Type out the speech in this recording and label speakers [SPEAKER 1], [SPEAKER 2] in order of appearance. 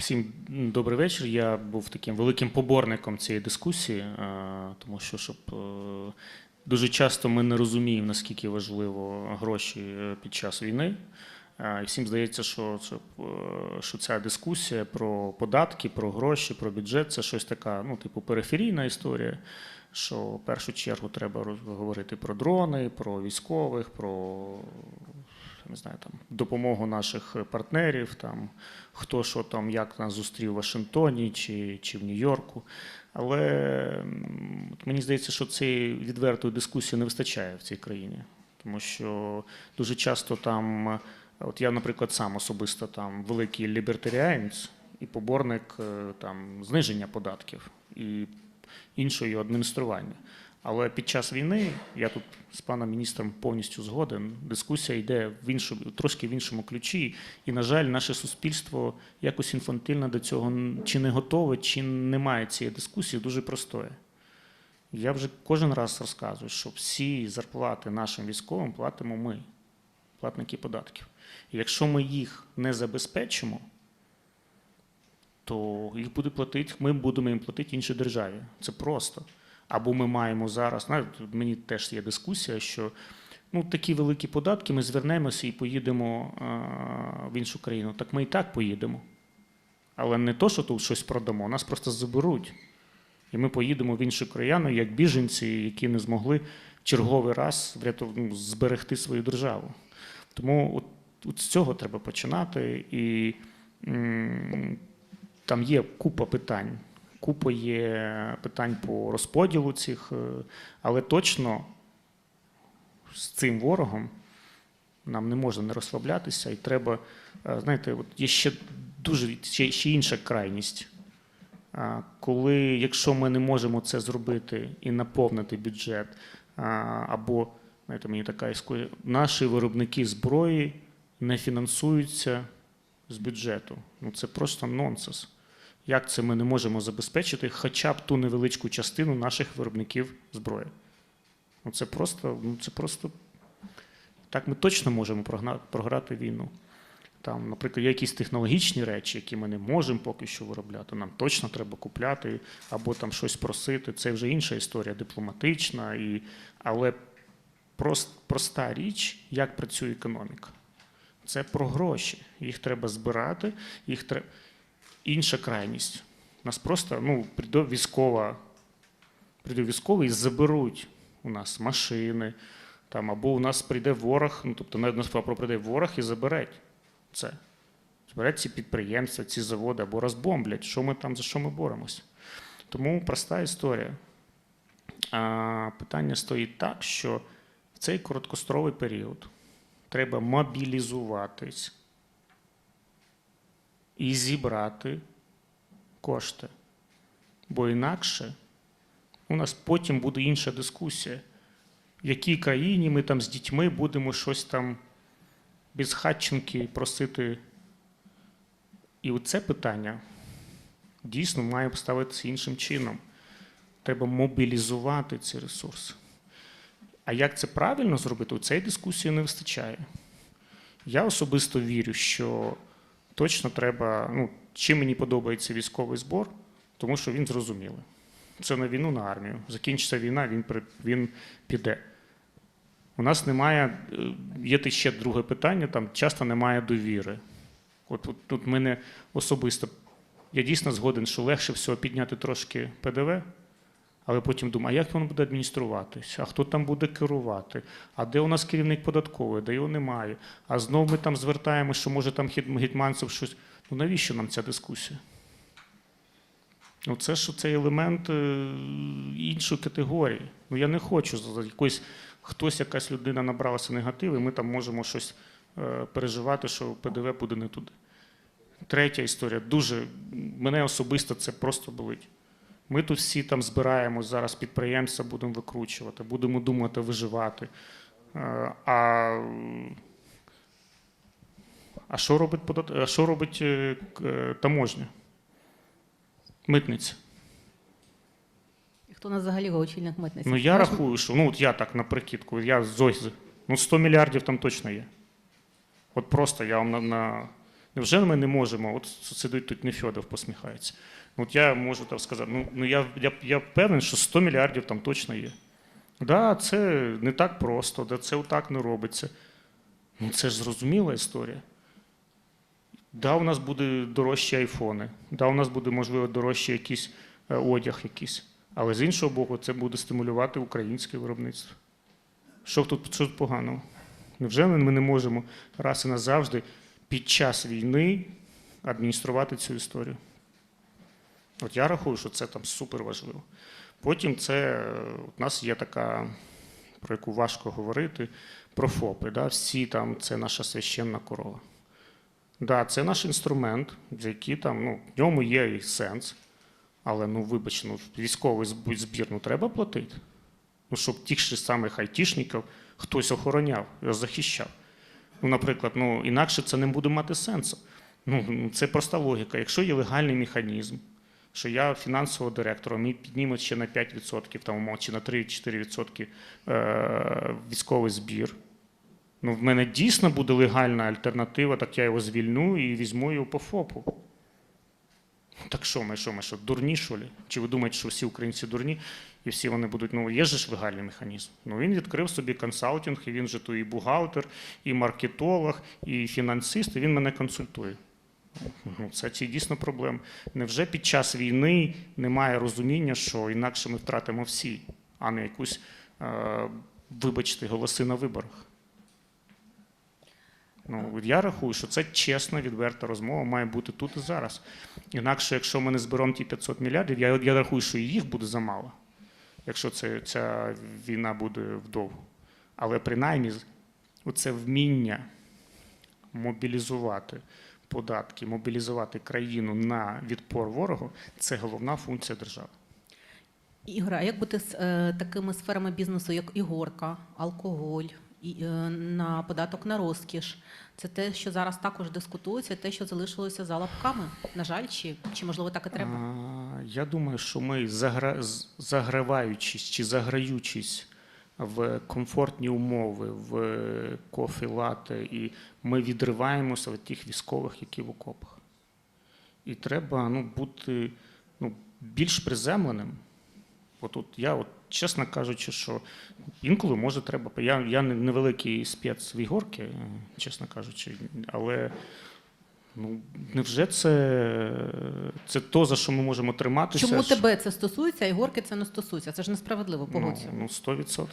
[SPEAKER 1] Всім добрий вечір. Я був таким великим поборником цієї дискусії, тому що щоб е, дуже часто ми не розуміємо, наскільки важливо гроші е, під час війни. І всім здається, що, це, що ця дискусія про податки, про гроші, про бюджет це щось така, ну, типу, периферійна історія. Що в першу чергу треба говорити про дрони, про військових, про не знаю, там, допомогу наших партнерів, там, хто що там, як нас зустрів в Вашингтоні чи, чи в Нью-Йорку. Але от мені здається, що цієї відвертої дискусії не вистачає в цій країні. Тому що дуже часто там, от я, наприклад, сам особисто там великий лібертаріанець і поборник е, там, зниження податків і іншого адміністрування. Але під час війни я тут з паном міністром повністю згоден. Дискусія йде в іншому, трошки в іншому ключі. І, на жаль, наше суспільство якось інфантильно до цього чи не готове, чи не має цієї дискусії дуже простої. Я вже кожен раз розказую, що всі зарплати нашим військовим платимо ми, платники податків. І якщо ми їх не забезпечимо, то їх буде платити, ми будемо їм платити іншій державі. Це просто. Або ми маємо зараз, тут мені теж є дискусія, що ну, такі великі податки, ми звернемося і поїдемо в іншу країну. Так ми і так поїдемо. Але не то, що тут щось продамо, нас просто заберуть. І ми поїдемо в іншу країну, як біженці, які не змогли черговий раз врятов... ну, зберегти свою державу. Тому от, от з цього треба починати. І м, там є купа питань. Купа є питань по розподілу цих, е, але точно з цим ворогом нам не можна не розслаблятися, і треба, е, знаєте, от є ще дуже ще, ще інша крайність. Коли, якщо ми не можемо це зробити і наповнити бюджет, або знаєте, мені така історія, наші виробники зброї не фінансуються з бюджету. Ну це просто нонсенс. Як це ми не можемо забезпечити хоча б ту невеличку частину наших виробників зброї? Ну це просто, ну це просто так ми точно можемо програти війну. Там, наприклад, є якісь технологічні речі, які ми не можемо поки що виробляти. Нам точно треба купляти або там щось просити. Це вже інша історія, дипломатична, і... але прост, проста річ, як працює економіка. Це про гроші. Їх треба збирати, їх треба. Інша крайність. Нас просто ну, прийде військова, прийде військовий і заберуть у нас машини, там, або у нас прийде ворог, ну, тобто на нас прийде ворог і забере це. Зберуть ці підприємства, ці заводи або розбомблять, що ми там, за що ми боремося. Тому проста історія. А, питання стоїть так, що в цей короткостровий період треба мобілізуватись і зібрати кошти. Бо інакше у нас потім буде інша дискусія, в якій країні ми там з дітьми будемо щось там без хатченки просити. І оце питання дійсно має ставитися іншим чином. Треба мобілізувати ці ресурси. А як це правильно зробити, у цієї дискусії не вистачає. Я особисто вірю, що точно треба. Ну, чим мені подобається військовий збор, тому що він зрозумілий. Це на війну, на армію. Закінчиться війна, він, він піде. У нас немає, е, є ще друге питання, там часто немає довіри. От, от тут мене особисто, я дійсно згоден, що легше всього підняти трошки ПДВ, але потім думаю, а як воно буде адмініструватися? А хто там буде керувати? А де у нас керівник податковий? Де його немає? А знов ми там звертаємо, що може там Гет- Гетманцев щось. Ну навіщо нам ця дискусія? Ну, це ж цей елемент е, іншої категорії. Ну я не хочу за хтось, якась людина набралася негатив, і ми там можемо щось е, переживати, що ПДВ буде не туди. Третя історія. Дуже мене особисто це просто болить. Ми тут всі там збираємось зараз підприємця, будемо викручувати, будемо думати, виживати. Е, А, а що робить, подат... а що робить е, е, таможня? Митниця.
[SPEAKER 2] І Хто у нас взагалі очільник митниці?
[SPEAKER 1] Ну я
[SPEAKER 2] Наш-
[SPEAKER 1] рахую, що ну от я так на прикидку, я з ну 100 мільярдів там точно є. От просто я вам на, на Невже ми не можемо? От сидить тут Нефьодов, посміхається. Ну, от я можу так сказати, ну, ну я, я, я впевнений, що 100 мільярдів там точно є. Да, це не так просто, да, це отак не робиться. Ну, це ж зрозуміла історія. Да, у нас буде дорожчі айфони, да, у нас буде, можливо, дорожчий якийсь е, одяг якийсь. Але з іншого боку, це буде стимулювати українське виробництво. Що тут, що тут поганого? Невже ми не можемо раз і назавжди під час війни адмініструвати цю історію? От я рахую, що це там супер важливо. Потім це е, у нас є така, про яку важко говорити, про ФОПи. Да? Всі там це наша священна корова. Да, це наш інструмент, який там, ну, в ньому є і сенс. Але ну, вибач, ну, військовий зб- збір ну, треба платити. Ну, щоб тих же самих айтішників хтось охороняв, захищав. Ну, наприклад, ну, інакше це не буде мати сенсу. Ну, це проста логіка. Якщо є легальний механізм, що я фінансового директора, мені піднімуть ще на 5%, там, умов, чи на 3-4% е, військовий збір. Ну, в мене дійсно буде легальна альтернатива, так я його звільню і візьму його по ФОПу. Так що ми, що ми, що, дурні, що ли? Чи ви думаєте, що всі українці дурні, і всі вони будуть, ну є ж легальний механізм. Ну він відкрив собі консалтинг, і він же то і бухгалтер, і маркетолог, і фінансист, і він мене консультує. Ну, це ці дійсно проблема. Невже під час війни немає розуміння, що інакше ми втратимо всі, а не якусь, е, вибачте, голоси на виборах? Ну, я рахую, що це чесна, відверта розмова має бути тут і зараз. Інакше, якщо ми не зберемо ті 500 мільярдів, я, я рахую, що їх буде замало, якщо це, ця війна буде вдовго. Але принаймні це вміння мобілізувати податки, мобілізувати країну на відпор ворогу це головна функція держави.
[SPEAKER 2] Ігор, а як бути з е, такими сферами бізнесу, як ігорка, алкоголь, на податок на розкіш? Це те, що зараз також дискутується, те, що залишилося за лапками. На жаль, чи, чи можливо так і треба?
[SPEAKER 1] Я думаю, що ми загра... заграваючись чи заграючись в комфортні умови, в кофі лате, і ми відриваємося від тих військових, які в окопах. І треба ну, бути ну, більш приземленим. От я, от, чесно кажучи, що інколи може треба. Я, я не- невеликий спец в ігорки, е, чесно кажучи, але ну, невже це, це то, за що ми можемо триматися?
[SPEAKER 2] Чому
[SPEAKER 1] що-
[SPEAKER 2] тебе це стосується, а ігорки це не стосується? Це ж несправедливо,
[SPEAKER 1] Ну, ну, 100%.